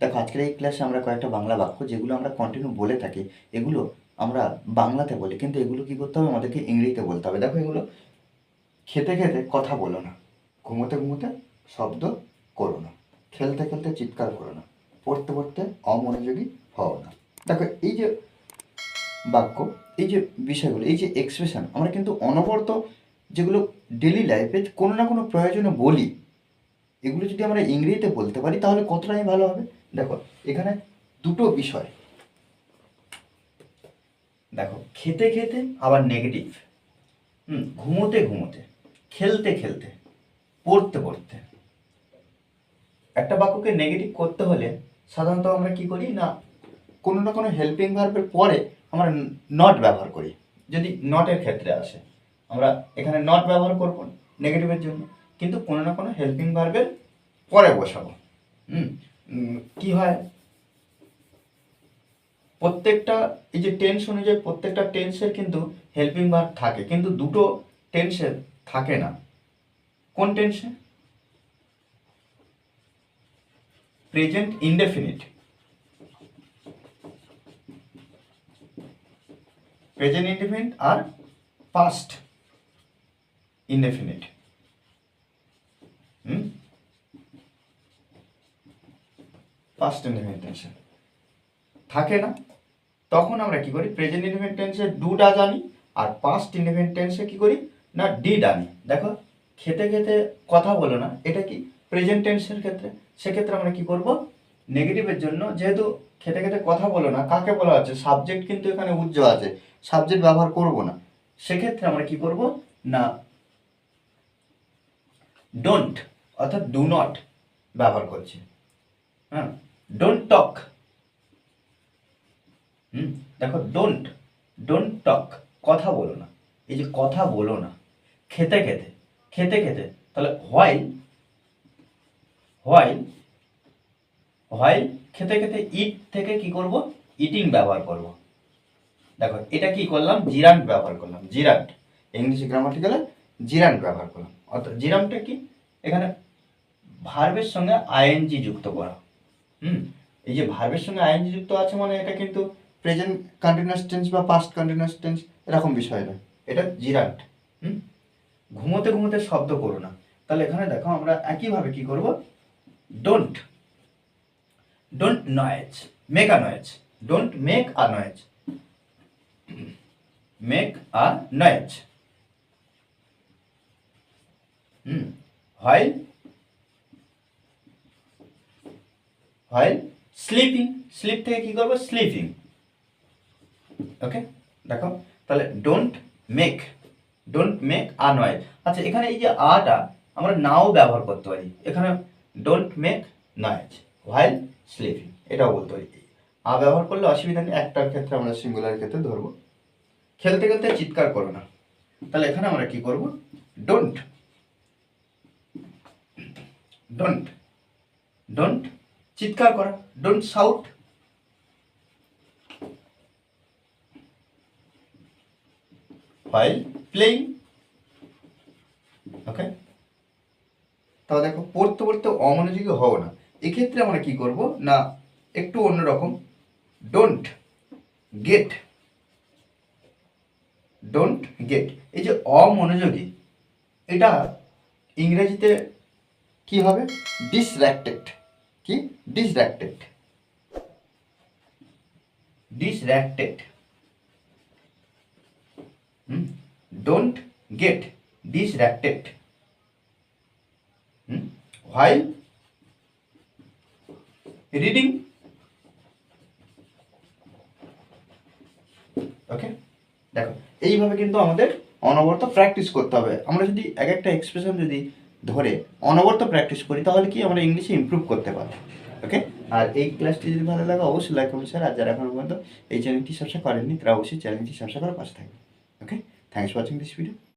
দেখো, আজকের এই ক্লাসে আমরা কয়েকটা বাংলা বাক্য যেগুলো আমরা কন্টিনিউ বলে থাকি, এগুলো আমরা বাংলাতে বলি, কিন্তু এগুলো কি করতে হবে? আমাদেরকে ইংরেজিতে বলতে হবে। দেখো এগুলো, খেতে খেতে কথা বলো না, ঘুমোতে ঘুমোতে শব্দ করো না, খেলতে খেলতে চিৎকার করো না, পড়তে পড়তে অমনোযোগী হও না। দেখো, এই যে বাক্য, এই যে বিষয়গুলো, এই যে এক্সপ্রেশন আমরা কিন্তু অনবরত যেগুলো ডেলি লাইফে কোনো না কোনো প্রয়োজনে বলি, এগুলো যদি আমরা ইংরেজিতে বলতে পারি, তাহলে কতটাই ভালো হবে? দেখো, এখানে দুটো বিষয়। দেখো, খেতে খেতে আবার নেগেটিভ হুম, ঘুমোতে ঘুমোতে, খেলতে খেলতে, পড়তে পড়তে। একটা বাক্যকে নেগেটিভ করতে হলে সাধারণত আমরা কি করি না, কোনো না কোনো হেল্পিং ভার্বের পরে আমরা নট ব্যবহার করি, যদি নটের ক্ষেত্রে আসে। আমরা এখানে নট ব্যবহার করব নেগেটিভের জন্য, কিন্তু কোনো না কোনো হেল্পিং ভার্বের পরে বসাবো। হুম কি হয়? প্রত্যেকটা, এই যে টেন্স অনুযায়ী প্রত্যেকটা টেন্সের কিন্তু হেল্পিং ভার্ব থাকে, কিন্তু দুটো টেন্সের থাকে না। কোন টেন্সে প্রেজেন্ট ইনডেফিনিট প্রেজেন্ট ইনডেফিনিট আর past indefinite hmm past indefinite টেন্সে থাকে না? তখন আমরা কি করি? প্রেজেন্ট ইনডেফিনিট টেন্সে ডুটা জানি আর পাস্ট ইনডেফিনিট টেন্সে কি করি? না ডিড আনি। দেখো, খেতে খেতে কথা বলো না, এটা কি? প্রেজেন্ট টেন্সের ক্ষেত্রে। সেক্ষেত্রে আমরা কি করব? নেগেটিভের জন্য যেহেতু খেতে খেতে কথা বলো না, কাকে বলা হচ্ছে? সাবজেক্ট কিন্তু এখানে উজ্জ্বল আছে। সাবজেক্ট ব্যবহার করব না। সেক্ষেত্রে আমরা কি করব? না ডোন্ট অর্থাৎ ডু নট ব্যবহার করছি। হ্যাঁ? Don't talk hmm? দেখো ডোন্ট ডোন্ট টক কথা বলো না। এই যে কথা বলো না। খেতে খেতে খেতে খেতে। তাহলে হোয়াইল হোয়াইল হোয়াইল খেতে খেতে ইট থেকে কি করব? ইটিং ব্যবহার করব। দেখো, এটা কি করলাম? জিরান্ট ব্যবহার করলাম। জিরান্ট। ইংলিশ গ্রামাটিক্যালে জিরান্ট ব্যবহার করলাম। অর্থাৎ জিরান্টটা কি? এখানে ভার্বের সঙ্গে আইএনজি যুক্ত করা। হুম। এই যে ভার্বের সঙ্গে আইএনজি যুক্ত আছে মানে এটা কিন্তু প্রেজেন্ট কন্টিনিউয়াস টেন্স বা পাস্ট কন্টিনিউয়াস টেন্স এরকম বিষয় নয়। এটা জিরাট হুম? ঘুমোতে ঘুমোতে শব্দ করো না। তাহলে এখানে দেখো আমরা একইভাবে কি করব? Don't don't noise make a noise don't make a noise make a noise hmm. While while sleeping sleep থেকে কি করব? স্লিপিং ওকে দেখো, তাহলে don't make don't make a noise আচ্ছা এখানে এই যে আটা আমরা নাও ব্যবহার করতে পারি। এখানে don't make noise while sleeping এটাও বলতে পারি। আ ব্যবহার করলে অসুবিধা নেই, একটার ক্ষেত্রে আমরা সিঙ্গুলার ক্ষেত্রে ধরবো। খেলতে খেলতে চিৎকার করো না। তাহলে এখানে আমরা কি করব? ডোন্ট ডোন্ট ডোন্ট চিৎকার করা। Don't shout while playing. Okay তাহলে দেখো, পড়তে পড়তে অমনোযোগী হও না। এক্ষেত্রে আমরা কি করব? না, একটু অন্যরকম ডোন্ট গেট ডোন্ট গেট এই যে অমনোযোগী, এটা ইংরেজিতে কি হবে? ডিসর্যাক্টেড কি? Distracted distracted hmm don't get distracted hmm while reading okay দেখো, এইভাবে কিন্তু আমাদের অনবরত প্র্যাকটিস করতে হবে। আমরা যদি এক একটা এক্সপ্রেশন যদি ধরে অনবরত প্র্যাকটিস করি, তাহলে কি আমরা ইংলিশে ইম্প্রুভ করতে পারি ওকে আর এই ক্লাসটি যদি ভালো লাগে, অবশ্যই লাইক করুন স্যার আর যারা এখনও পর্যন্ত এই চ্যানেলটি সাবস্ক্রাইব করেননি, তারা অবশ্যই চ্যানেলটি সাবস্ক্রাইব করার পাশে থাকবে okay thanks for watching this video